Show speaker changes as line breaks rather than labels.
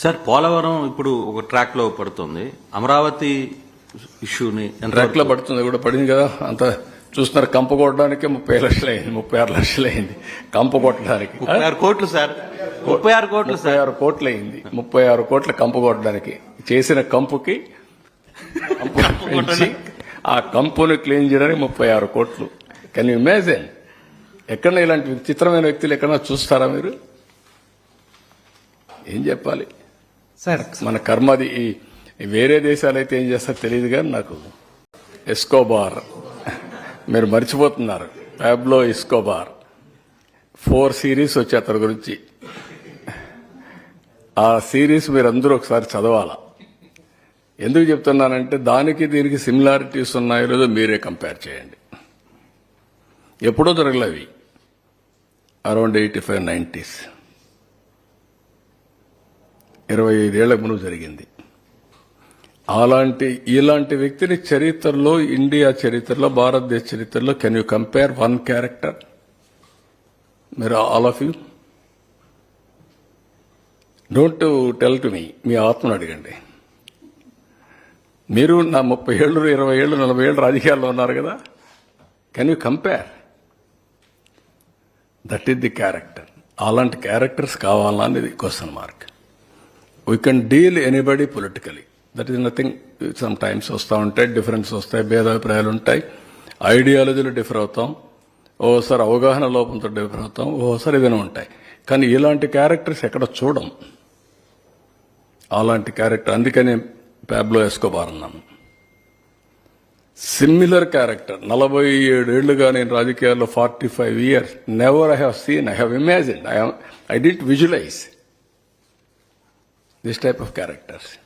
Sir Polavaram ఇప్పుడు ఒక ట్రాక్లో పడుతుంది. అమరావతి ఇష్యూని
ట్రాక్లో పడుతుంది? కూడా పడింది కదా. అంత చూస్తున్నారు కంప కొట్టడానికి ముప్పై లక్షలు అయింది ముప్పై ఆరు లక్షలు అయింది కంప కొట్టడానికి.
ముప్పై ఆరు కోట్లు సార్. ముప్పై ఆరు కోట్లు
ముప్పై ఆరు కోట్లు అయింది ముప్పై ఆరు కోట్ల కంపు కొట్టడానికి. చేసిన కంపుకి ఆ కంపును క్లీన్ చేయడానికి ముప్పై ఆరు కోట్లు. కెన్ ఇమాజిన్ ఎక్కడ ఇలాంటి విచిత్రమైన వ్యక్తులు ఎక్కడన్నా చూస్తారా మీరు? ఏం చెప్పాలి?
సార్.
మన కర్మది వేరే దేశాలు అయితే ఏం చేస్తారో తెలియదు కానీ నాకు ఎస్కోబార్. మీరు మర్చిపోతున్నారు. Pablo Escobar. ఫోర్ సిరీస్ వచ్చి అతని గురించి. ఆ సిరీస్ మీరు అందరూ ఒకసారి చదవాలా? ఎందుకు చెప్తున్నానంటే దానికి దీనికి సిమిలారిటీస్ ఉన్నాయో లేదో మీరే కంపేర్ చేయండి. ఎప్పుడో జరగలేవి అరౌండ్ ఎయిటీ ఫైవ్ నైంటీస్ ఇరవై ఐదేళ్ళ ముందు జరిగింది. అలాంటి ఇలాంటి వ్యక్తిని చరిత్రలో ఇండియా చరిత్రలో భారతదేశ చరిత్రలో can you compare one character మీరు all of you don't tell to me మీ ఆత్మను అడగండి. మీరు నా ముప్పై ఏళ్ళు ఇరవై ఏళ్ళు నలభై ఏళ్ళు రాజకీయాల్లో ఉన్నారు కదా? Can you compare that is the character అలాంటి క్యారెక్టర్స్ కావాలా అనేది question mark we can deal anybody politically that is nothing sometimes వస్తూ ఉంటాయి డిఫరెన్స్ వస్తాయి భేదాభిప్రాయాలు ఉంటాయి. ఐడియాలజీలు డిఫర్ అవుతాం. ఓసారి అవగాహన లోపంతో డిఫర్ అవుతాం. ఓసారి ఏదైనా ఉంటాయి. కానీ ఇలాంటి క్యారెక్టర్స్ ఎక్కడ చూడం. అలాంటి క్యారెక్టర్ అందుకనే ప్యాబ్లో ఎస్కోబార్ అన్నాను సిమిలర్ క్యారెక్టర్ నలభై ఏడేళ్ళుగా నేను రాజకీయాల్లో forty five years never I have seen I have imagine I I didn't visualize this type of characters.